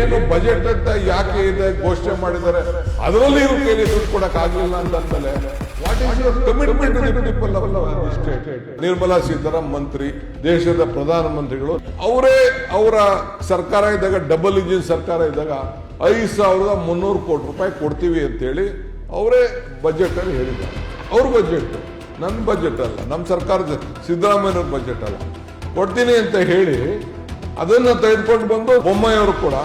ಏನು ಬಜೆಟ್ ಅಂತ ಯಾಕೆ ಇದೆ ಘೋಷಣೆ ಮಾಡಿದ್ದಾರೆ? ಅದರಲ್ಲಿ ಇವ್ರ ಕೈಲಿ ದುಡ್ಡು ಕೊಡಕ್ ಆಗ್ಲಿಲ್ಲ ಅಂತ ಅಂದ್ಮೇಲೆ what is your commitment Nirmala Sitharam ಮಂತ್ರಿ, ದೇಶದ ಪ್ರಧಾನ ಮಂತ್ರಿಗಳು ಅವರೇ ಅವರ ಸರ್ಕಾರ ಇದ್ದಾಗ ಡಬಲ್ ಇಂಜಿನ್ ಸರ್ಕಾರ ಇದ್ದಾಗ ಐದು ಸಾವಿರದ ಮುನ್ನೂರು ಕೋಟಿ ರೂಪಾಯಿ ಕೊಡ್ತೀವಿ ಅಂತ ಹೇಳಿ ಅವರೇ ಬಜೆಟ್ ಅಲ್ಲಿ ಹೇಳಿದ್ದಾರೆ. ಅವ್ರ ಬಜೆಟ್ ನನ್ನ ಬಜೆಟ್ ಅಲ್ಲ ನಮ್ಮ ಸರ್ಕಾರದ, ಸಿದ್ದರಾಮಯ್ಯವ್ರ ಬಜೆಟ್ ಅಲ್ಲ. ಕೊಡ್ತೀನಿ ಅಂತ ಹೇಳಿ ಅದನ್ನ ತೆಗೆದುಕೊಂಡು ಬಂದು ಬೊಮ್ಮಾಯಿಯವರು ಕೂಡ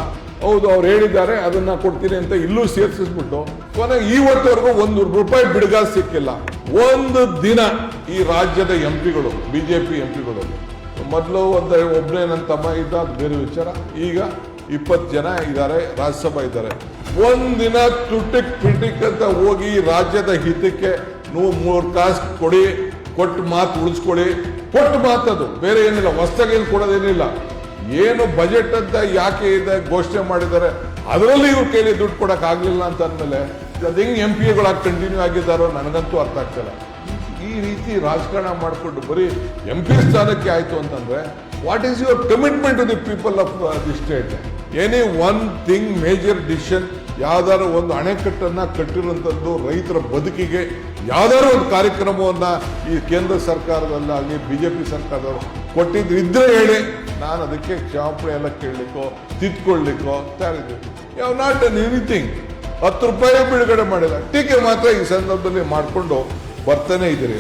ಹೌದು, ಅವ್ರು ಹೇಳಿದ್ದಾರೆ, ಅದನ್ನ ಕೊಡ್ತೀನಿ ಅಂತ ಇಲ್ಲೂ ಸೇರ್ಸಿಸ್ಬಿಟ್ಟು ಕೊನೆಗೆ ಇವತ್ತವರೆಗೂ ಒಂದು ರೂಪಾಯಿ ಬಿಡುಗ ಸಿಕ್ಕಿಲ್ಲ. ಒಂದು ದಿನ ಈ ರಾಜ್ಯದ ಎಂ ಪಿಗಳು ಬಿಜೆಪಿ ಎಂ ಪಿಗಳು ಮೊದಲು ಒಂದು ಒಬ್ಬನೇ ನನ್ನ ತಮ್ಮ ಇದ್ದ, ಅದು ಬೇರೆ ವಿಚಾರ. ಈಗ ಇಪ್ಪತ್ತು ಜನ ಇದ್ದಾರೆ, ರಾಜ್ಯಸಭಾ ಇದ್ದಾರೆ. ಒಂದಿನ ತುಟಿಕ್ ಪಿಟಿಕ್ ಅಂತ ಹೋಗಿ ರಾಜ್ಯದ ಹಿತಕ್ಕೆ ನೂ ಮೂರು ಕಾಸು ಕೊಡಿ, ಕೊಟ್ಟು ಮಾತು ಉಳಿಸ್ಕೊಳ್ಳಿ. ಕೊಟ್ಟು ಮಾತದು ಬೇರೆ ಏನಿಲ್ಲ, ಹೊಸದಾಗಿ ಏನು ಕೊಡೋದೇನಿಲ್ಲ. ಏನು ಬಜೆಟ್ ಅಂತ ಯಾಕೆ ಇದೆ ಘೋಷಣೆ ಮಾಡಿದ್ದಾರೆ? ಅದರಲ್ಲಿ ಇವ್ರ ಕೈಲಿ ದುಡ್ಡು ಕೊಡಕ್ ಆಗ್ಲಿಲ್ಲ ಅಂತ ಅಂದ್ಮೇಲೆ ಅದು ಹೆಂಗ್ ಎಂ ಪಿಗಳಾಗಿ ಕಂಟಿನ್ಯೂ ಆಗಿದ್ದಾರೋ ನನಗಂತೂ ಅರ್ಥ ಆಗ್ತಿಲ್ಲ. ಈ ರೀತಿ ರಾಜಕಾರಣ ಮಾಡಿಕೊಂಡು ಬರೀ ಎಂ ಪಿ ಸ್ಥಾನಕ್ಕೆ ಆಯ್ತು ಅಂತಂದ್ರೆ what is your commitment to the people of the state any one thing major decision ಯಾವ್ದಾದ್ರು ಒಂದು ಅಣೆಕಟ್ಟನ್ನ ಕಟ್ಟಿರುವಂತದ್ದು ರೈತರ ಬದುಕಿಗೆ ಯಾವ್ದಾದ್ರು ಒಂದು ಕಾರ್ಯಕ್ರಮವನ್ನ ಈ ಕೇಂದ್ರ ಸರ್ಕಾರದಲ್ಲಾಗಲಿ, ಬಿಜೆಪಿ ಸರ್ಕಾರದವರು ಕೊಟ್ಟಿದ್ರು ಇದ್ರೆ ಹೇಳಿ, ನಾನು ಅದಕ್ಕೆ ಕ್ಷಮಾಪಣೆ ಎಲ್ಲ ಕೇಳಲಿಕ್ಕೋ ತಿದ್ಕೊಳ್ಳಿಕ್ಕೋ ತಯಾರಿದ್ದೆ ಯಾವ ನಾಟ್ ಅನ್ ಎನಿಥಿಂಗ್ ಹತ್ತು ರೂಪಾಯಿ ಬಿಡುಗಡೆ ಮಾಡಿಲ್ಲ. ಟೀಕೆ ಮಾತ್ರ ಈ ಸಂದರ್ಭದಲ್ಲಿ ಮಾಡಿಕೊಂಡು ಬರ್ತಾನೆ ಇದ್ದೀರಿ.